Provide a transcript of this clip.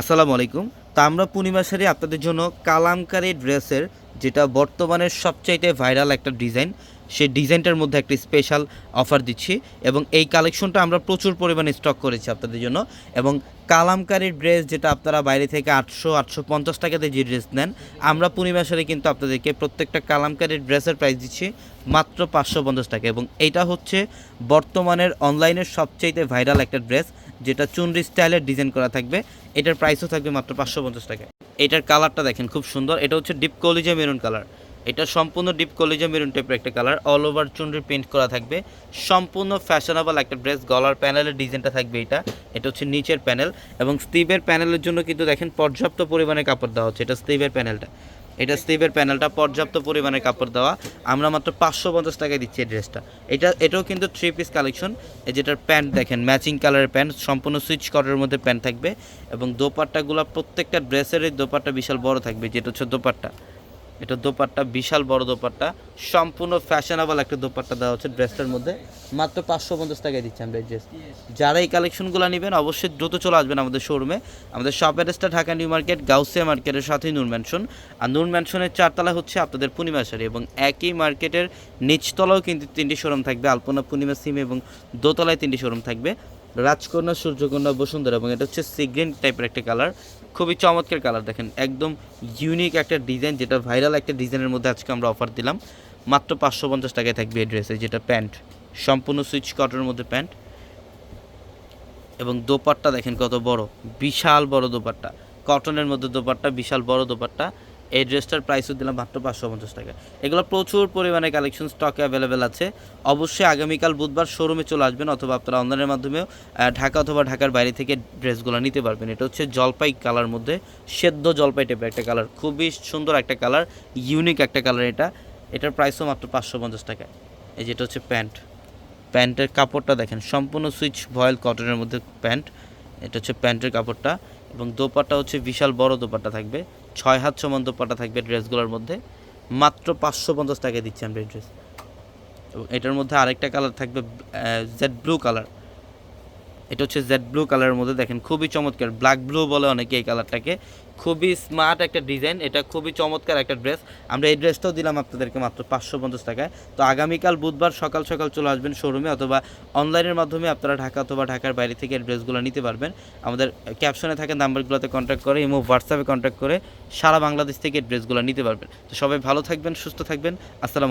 আসসালামু আলাইকুম। তা আমরা পূর্ণিমা শাড়ি আপনাদের জন্য কালামকারী ড্রেসের, যেটা বর্তমানে সবচাইতে ভাইরাল একটা ডিজাইন সেই ডিজাইনটার মধ্যে একটা স্পেশাল অফার দিচ্ছি এবং এই কালেকশনটা আমরা প্রচুর পরিমাণে স্টক করেছি আপনাদের জন্য এবং কালামকারী ড্রেস যেটা আপনারা বাইরে থেকে আটশো আটশো পঞ্চাশ টাকাতে যে ড্রেস নেন, আমরা পূর্ণিমা শাড়ি কিন্তু আপনাদেরকে প্রত্যেকটা কালামকারী ড্রেসের প্রাইস দিচ্ছি মাত্র পাঁচশো পঞ্চাশ টাকা এবং এইটা হচ্ছে বর্তমানের অনলাইনের সবচাইতে ভাইরাল একটা ড্রেস যেটা চুনরি স্টাইলের ডিজাইন করা থাকবে। এটার প্রাইসও থাকবে মাত্র পাঁচশো পঞ্চাশ টাকা এটার কালারটা দেখেন খুব সুন্দর। এটা হচ্ছে ডিপ কলিজা মেরুন কালার এটা সম্পূর্ণ ডিপ কলিজা মেরুন টাইপের একটা কালার অল ওভার চুনরি প্রিন্ট করা থাকবে। সম্পূর্ণ ফ্যাশনেবল একটা ড্রেস গলার প্যানেলের ডিজাইনটা থাকবে এটা। এটা হচ্ছে নিচের প্যানেল এবং স্টিভের প্যানেলের জন্য কিন্তু দেখেন পর্যাপ্ত পরিমাণে কাপড় দেওয়া হচ্ছে এটা স্টিভের প্যানেলটা এটা স্টিভের প্যানেলটা পর্যাপ্ত পরিমাণে কাপড় দেওয়া। আমরা মাত্র পাঁচশো পঞ্চাশ টাকায় দিচ্ছি এই ড্রেসটা এটা এটাও কিন্তু থ্রি পিস কালেকশন এই যেটার প্যান্ট দেখেন ম্যাচিং কালারের প্যান্ট সম্পূর্ণ সুইচ কটের মধ্যে প্যান্ট থাকবে এবং দোপাট্টাগুলো প্রত্যেকটা ড্রেসেরই দোপাট্টা বিশাল বড় থাকবে যেটা হচ্ছে দোপাট্টা। এটা দোপাট্টা, বিশাল বড় দোপাট্টা, সম্পূর্ণ ফ্যাশনেবল একটা দোপাট্টা দেওয়া হচ্ছে ড্রেসটার মধ্যে। মাত্র পাঁচশো পঞ্চাশ টাকায় দিচ্ছি আমরা এই ড্রেস যারা এই কালেকশনগুলো নেবেন, অবশ্যই দ্রুত চলে আসবেন আমাদের শোরুমে আমাদের শপ অ্যাড্রেসটা ঢাকা নিউ মার্কেট, গাউসিয়া মার্কেটের সাথেই নূর ম্যানশন আর নূর ম্যানশনের চারতলা হচ্ছে আপনাদের পূর্ণিমা শাড়ি এবং একই মার্কেটের নিচতলাও কিন্তু তিনটি শোরুম থাকবে। আলপনা পূর্ণিমা সিম এবং দোতলায় তিনটি শোরুম থাকবে। রাজকন্যা, সূর্যকন্যা, বসুন্ধরা এবং এটা হচ্ছে সিগ্রিন টাইপের একটা কালার খুবই চমৎকার কালার দেখেন, একদম ইউনিক একটা ডিজাইন যেটা ভাইরাল একটা ডিজাইনের মধ্যে আজকে আমরা অফার দিলাম। মাত্র পাঁচশো পঞ্চাশ টাকায় থাকবে এই ড্রেসে যেটা প্যান্ট, সম্পূর্ণ সুইচ কটনের মধ্যে প্যান্ট। এবং দোপাট্টা দেখেন কত বড়, বিশাল বড় দোপাট্টা, কটনের মধ্যে দোপাট্টা, বিশাল বড় দোপাট্টা। এই ড্রেসটার প্রাইসও দিলাম মাত্র পাঁচশো পঞ্চাশ টাকা। এগুলো প্রচুর পরিমাণে কালেকশন স্টকে অ্যাভেলেবেল আছে। অবশ্যই আগামীকাল বুধবার শোরুমে চলে আসবেন অথবা আপনারা অনলাইনের মাধ্যমেও ঢাকা অথবা ঢাকার বাইরে থেকে ড্রেসগুলো নিতে পারবেন। এটা হচ্ছে জলপাই কালার মধ্যে সেদ্ধ জলপাই টাইপের একটা কালার খুবই সুন্দর একটা কালার ইউনিক একটা কালার এটা। এটার প্রাইসও মাত্র পাঁচশো পঞ্চাশ টাকা। এই যেটা হচ্ছে প্যান্ট। প্যান্টের কাপড়টা দেখেন, সম্পূর্ণ সুইচ ভয়েল কটনের মধ্যে প্যান্ট। এটা হচ্ছে প্যান্টের কাপড়টা। এবং দোপাটা হচ্ছে বিশাল বড় দোপাটা থাকবে। ছয় হাত সমান দোপাটা থাকবে ড্রেসগুলোর মধ্যে। মাত্র পাঁচশো পঞ্চাশ টাকায় দিচ্ছি আমরা এই ড্রেস। এবং এটার মধ্যে আরেকটা কালার থাকবে জেড ব্লু কালার এটা হচ্ছে জেড ব্লু কালারের মধ্যে। দেখেন খুবই চমৎকার। ব্ল্যাক ব্লু বলে অনেকে এই কালারটাকে খুবই স্মার্ট একটা ডিজাইন, এটা খুবই চমৎকার একটা ড্রেস। আমরা এই ড্রেসটাও দিলাম আপনাদেরকে মাত্র পাঁচশো পঞ্চাশ টাকায়। তো আগামীকাল বুধবার সকাল সকাল চলে আসবেন শোরুমে অথবা অনলাইনের মাধ্যমে আপনারা ঢাকা অথবা ঢাকার বাইরে থেকে এই ড্রেসগুলো নিতে পারবেন। আমাদের ক্যাপশনে থাকা নাম্বারগুলোতে কন্ট্যাক্ট করে এবং হোয়াটসঅ্যাপে কন্ট্যাক্ট করে সারা বাংলাদেশ থেকে এই ড্রেসগুলো নিতে পারবেন। তো সবাই ভালো থাকবেন, সুস্থ থাকবেন। আসসালামু